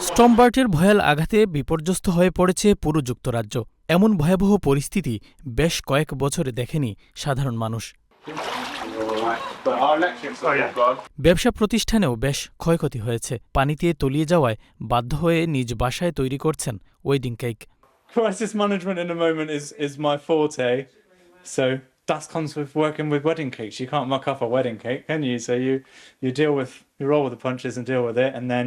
স্টমবার্টের ভয়াল আঘাতে বিপর্যস্ত হয়ে পড়েছে পুরো যুক্তরাজ্য। এমন ভয়াবহ পরিস্থিতি বেশ কয়েক বছরে দেখেনি সাধারণ মানুষ। ব্যবসা প্রতিষ্ঠানেও বেশ ক্ষয়ক্ষতি হয়েছে। পানিতে তলিয়ে যাওয়ায় বাধ্য হয়ে নিজ বাসায় তৈরি করছেন wedding cake. Crisis management in that comes with working with wedding cakes. You can't muck up a wedding cake, can you? So you you deal with you roll with the punches and deal with it, and then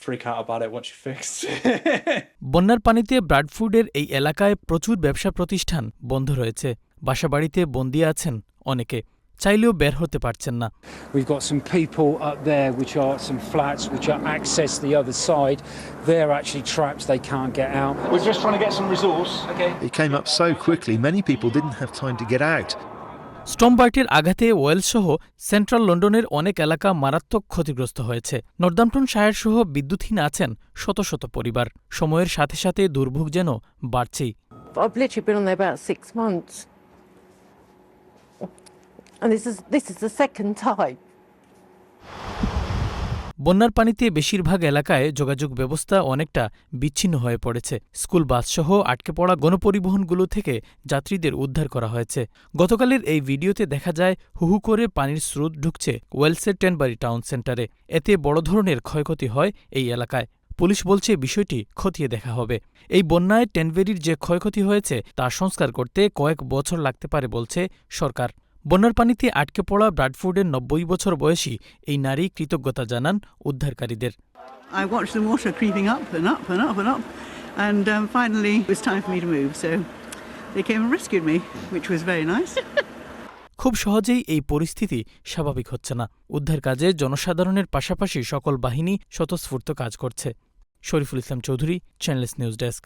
freak out about it once you fix. বন্যার পানিতে ব্রাডফুডের এই এলাকায় প্রচুর ব্যবসা প্রতিষ্ঠান বন্ধ রয়েছে বাসাবাড়িতে বন্দি আছেন অনেকে চাইলেও বের হতে পারছেন না We've got some people up there, which are some flats which are access the other side. They're actually trapped; they can't get out. We're just trying to get some resource. Okay. It came up so quickly, many people didn't have time to get out. স্টমবার্টের আঘাতে ওয়েলসহ central লন্ডনের অনেক এলাকা মারাত্মক ক্ষতিগ্রস্ত হয়েছে Northampton share সহ বিদ্যুৎহীন আছেন শত শত পরিবার সময়ের সাথে সাথে দুর্ভোগ যেন বাড়ছেই I've literally been on there about six months. And this is this is the second time. বন্যার পানিতে বেশিরভাগ এলাকায় যোগাযোগ ব্যবস্থা অনেকটা বিচ্ছিন্ন হয়ে পড়েছে। স্কুল, বাসসহ আটকে পড়া গণপরিবহনগুলো থেকে যাত্রীদের উদ্ধার করা হয়েছে। গতকালের এই ভিডিওতে দেখা যায়, হুহু করে পানির স্রোত ঢুকছে ওয়েলসের টেনবারি টাউন সেন্টারে। এতে বড় ধরনের ক্ষয়ক্ষতি হয় এই এলাকায়। পুলিশ বলছে বিষয়টি খতিয়ে দেখা হবে। এই বন্যায় টেনবেরির যে ক্ষয়ক্ষতি হয়েছে তা সংস্কার করতে কয়েক বছর লাগতে পারে বলছে সরকার। বন্যার পানিতে আটকে পড়া ব্রাডফোর্ডের নব্বই বছর বয়সী এই নারী কৃতজ্ঞতা জানান উদ্ধারকারীদের I watched the water creeping up and up and up and up, and um, finally it was time for me to move. So they came and rescued me, which was very nice. খুব সহজেই এই পরিস্থিতি স্বাভাবিক হচ্ছে না উদ্ধার কাজে জনসাধারণের পাশাপাশি সকল বাহিনী স্বতঃস্ফূর্ত কাজ করছে Shariful Islam Chowdhury Channel S news desk